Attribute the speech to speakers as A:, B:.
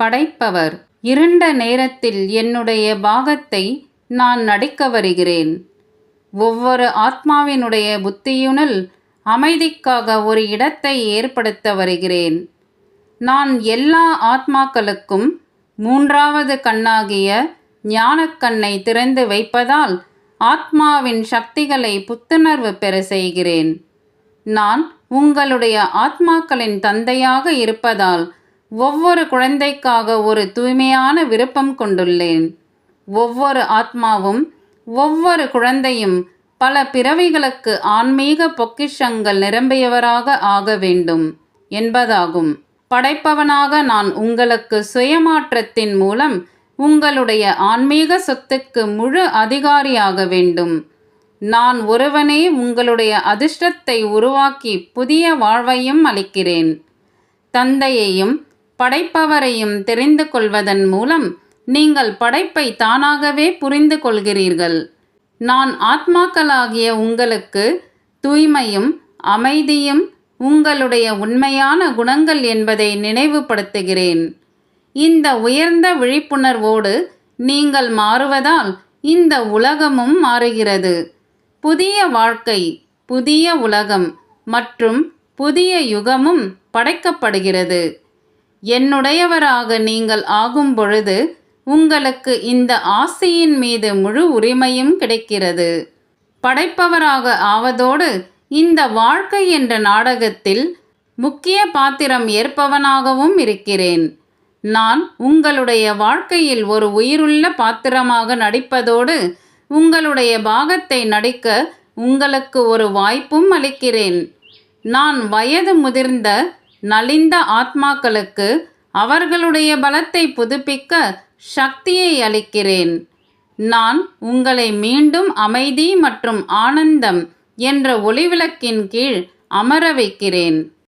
A: படைப்பவர் இருண்ட நேரத்தில் என்னுடைய பாகத்தை நான் நடிக்க வருகிறேன். ஒவ்வொரு ஆத்மாவினுடைய புத்தியுனுள் அமைதிக்காக ஒரு இடத்தை ஏற்படுத்த வருகிறேன். நான் எல்லா ஆத்மாக்களுக்கும் மூன்றாவது கண்ணாகிய ஞானக்கண்ணை திறந்து வைப்பதால் ஆத்மாவின் சக்திகளை புத்துணர்வு பெற செய்கிறேன். நான் உங்களுடைய ஆத்மாக்களின் தந்தையாக இருப்பதால் ஒவ்வொரு குழந்தைக்காக ஒரு தூய்மையான விருப்பம் கொண்டுள்ளேன். ஒவ்வொரு ஆத்மாவும் ஒவ்வொரு குழந்தையும் பல பிறவிகளுக்கு ஆன்மீக பொக்கிஷங்கள் நிரம்பியவராக ஆக வேண்டும் என்பதாகும். படைப்பவனாக நான் உங்களுக்கு சுயமாற்றத்தின் மூலம் உங்களுடைய ஆன்மீக சொத்துக்கு முழு அதிகாரியாக வேண்டும். நான் ஒருவனே உங்களுடைய அதிர்ஷ்டத்தை உருவாக்கி புதிய வாழ்வையும் அளிக்கிறேன். தந்தையையும் படைப்பவரையும் தெரிந்து கொள்வதன் மூலம் நீங்கள் படைப்பை தானாகவே புரிந்து கொள்கிறீர்கள். நான் ஆத்மாக்களாகிய உங்களுக்கு தூய்மையும் அமைதியும் உங்களுடைய உண்மையான குணங்கள் என்பதை நினைவுபடுத்துகிறேன். இந்த உயர்ந்த விழிப்புணர்வோடு நீங்கள் மாறுவதால் இந்த உலகமும் மாறுகிறது. புதிய வாழ்க்கை புதிய உலகம் மற்றும் புதிய யுகமும் படைக்கப்படுகிறது. என்னுடையவராக நீங்கள் ஆகும் பொழுது உங்களுக்கு இந்த ஆசையின் மீது முழு உரிமையும் கிடைக்கிறது. படைப்பவராக ஆவதோடு இந்த வாழ்க்கை என்ற நாடகத்தில் முக்கிய பாத்திரம் ஏற்பவனாகவும் இருக்கிறேன். நான் உங்களுடைய வாழ்க்கையில் ஒரு உயிருள்ள பாத்திரமாக நடிப்பதோடு உங்களுடைய பாகத்தை நடிக்க உங்களுக்கு ஒரு வாய்ப்பும் அளிக்கிறேன். நான் வயது முதிர்ந்த நலிந்த ஆத்மாக்களுக்கு அவர்களுடைய பலத்தை புதுப்பிக்க சக்தியை அளிக்கிறேன். நான் உங்களை மீண்டும் அமைதி மற்றும் ஆனந்தம் என்ற ஒளிவிளக்கின் கீழ் அமர வைக்கிறேன்.